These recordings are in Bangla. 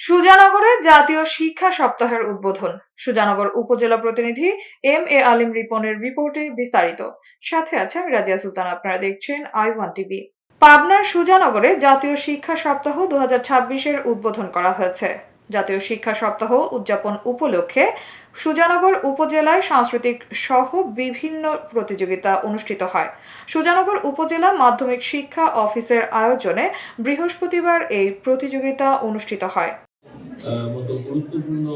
সুজানগরে জাতীয় শিক্ষা সপ্তাহের উদ্বোধন। সুজানগর উপজেলা প্রতিনিধি এম এ আলিম রিপনের রিপোর্টে বিস্তারিত। সাথে আছে আমি রাজিয়া সুলতান, আপনারা দেখছেন আই ওয়ান টিভি। পাবনার সুজানগরে জাতীয় শিক্ষা সপ্তাহ দু এর উদ্বোধন করা হয়েছে। জাতীয় শিক্ষা সপ্তাহ উদযাপন উপলক্ষে সুজানগর উপজেলায় সাংস্কৃতিক সহ বিভিন্ন প্রতিযোগিতা অনুষ্ঠিত হয়। সুজানগর উপজেলা মাধ্যমিক শিক্ষা অফিসের আয়োজনে বৃহস্পতিবার এই প্রতিযোগিতা অনুষ্ঠিত হয়। মতো গুরুত্বপূর্ণ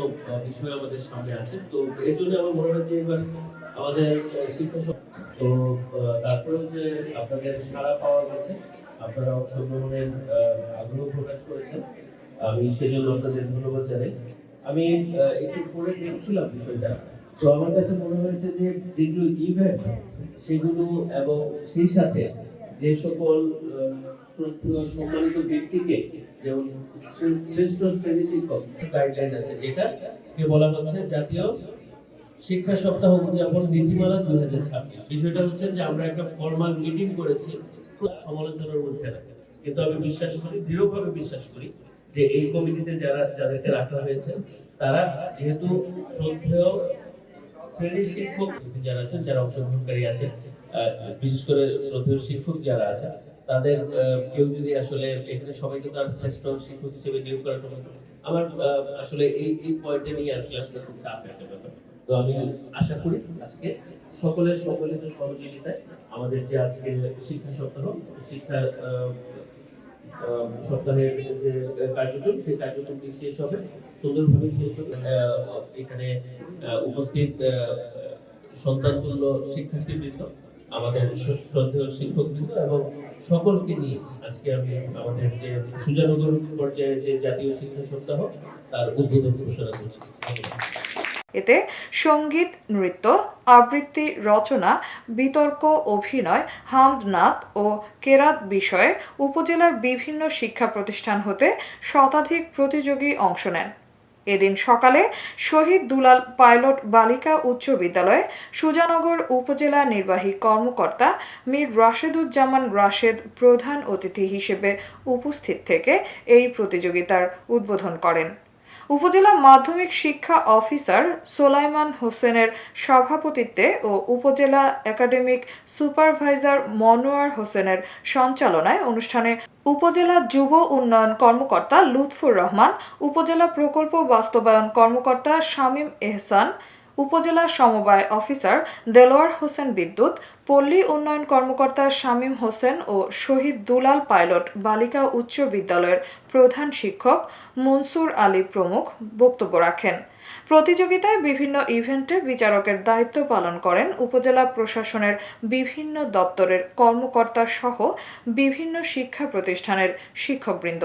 বিষয় আমাদের সামনে আছে। তো এর জন্য আমার মনে হয় যে এবার আমাদের শিক্ষা তো তারপরে যে আপনাদের সারা পাওয়া গেছে, আপনারা অংশগ্রহণের আগ্রহ প্রকাশ করেছেন, আমি সেজন্য আপনাদের ধন্যবাদ জানাই। আমি একটু পড়ে দেখছিলাম বিষয়টা। তো আমার কাছে মনে হয়েছে যে যেগুলো ইভেন্ট সেগুলো এবং সেই সাথে যে সকল সম্মানিত ব্যক্তিকে শ্রেষ্ঠ শ্রেণি শিক্ষক গাইডলাইন আছে, যেটা কে বলা হচ্ছে? জাতীয় শিক্ষা সপ্তাহ উদযাপন নীতিমালা দুই হাজার ছাব্বিশ। বিষয়টা হচ্ছে যে আমরা একটা ফর্মাল মিটিং করেছি, সমালোচনার মধ্যে কিন্তু আমি বিশ্বাস করি, দৃঢ়ভাবে বিশ্বাস করি যে এই কমিটিতে যারা, যাদেরকে রাখা হয়েছে, তারা যেহেতু শ্রদ্ধেয় শ্রেণি শিক্ষক, যারা আছেন, যারা অংশগ্রহণকারী আছেন বিশেষ করে শ্রদ্ধেয় শিক্ষক যারা আছেন তাদের কেউ যদি আসলে এখানে সবাইকে তার শ্রেষ্ঠ শিক্ষক হিসেবে নিয়োগ করা সম্ভব আমার আসলে এই এই পয়েন্টে নিয়ে আসলে আসলে খুব টাফ একটা ব্যাপার। তো আমি আশা করি আজকে সকলের সকলিত সহযোগিতায় আমাদের যে আজকে শিক্ষা সপ্তাহ, শিক্ষা সপ্তাহের যে কার্যক্রম, সেই কার্যক্রমটি শেষ হবে। সুন্দরভাবে শেষ হবে। এখানে উপস্থিত সন্তানতুল্য শিক্ষার্থীবৃন্দ আমাদের শ্রদ্ধেয় শিক্ষকবৃন্দ এবং সকলকে নিয়ে আজকে আমি আমাদের যে সুজানগর পর্যায়ে যে জাতীয় শিক্ষা সপ্তাহ, তার উদ্বোধন ঘোষণা করছি। এতে সংগীত, নৃত্য, আবৃত্তি, রচনা, বিতর্ক, অভিনয় হামদনাথ ও কেরাত বিষয়ে উপজেলার বিভিন্ন শিক্ষা প্রতিষ্ঠান হতে শতাধিক প্রতিযোগী অংশ নেন। এদিন সকালে শহীদ দুলাল পাইলট বালিকা উচ্চ বিদ্যালয়ে সুজানগর উপজেলা নির্বাহী কর্মকর্তা মীর রাশেদুজ্জামান রাশেদ প্রধান অতিথি হিসেবে উপস্থিত থেকে এই প্রতিযোগিতার উদ্বোধন করেন। উপজেলা মাধ্যমিক শিক্ষা অফিসার সোলাইমান হোসেনের সভাপতিত্বে ও উপজেলা একাডেমিক সুপারভাইজার মনোয়ার হোসেনের সঞ্চালনায় অনুষ্ঠানে উপজেলা যুব উন্নয়ন কর্মকর্তা লুৎফুর রহমান, উপজেলা প্রকল্প বাস্তবায়ন কর্মকর্তা শামীম এহসান উপজেলা সমবায় অফিসার দেলোয়ার হোসেন বিদ্যুৎ, পল্লী উন্নয়ন কর্মকর্তা শামীম হোসেন ও শহীদ দুলাল পাইলট বালিকা উচ্চ বিদ্যালয়ের প্রধান শিক্ষক মনসুর আলী প্রমুখ বক্তব্য রাখেন। প্রতিযোগিতায় বিভিন্ন ইভেন্টে বিচারকের দায়িত্ব পালন করেন উপজেলা প্রশাসনের বিভিন্ন দপ্তরের কর্মকর্তা সহ বিভিন্ন শিক্ষা প্রতিষ্ঠানের শিক্ষকবৃন্দ।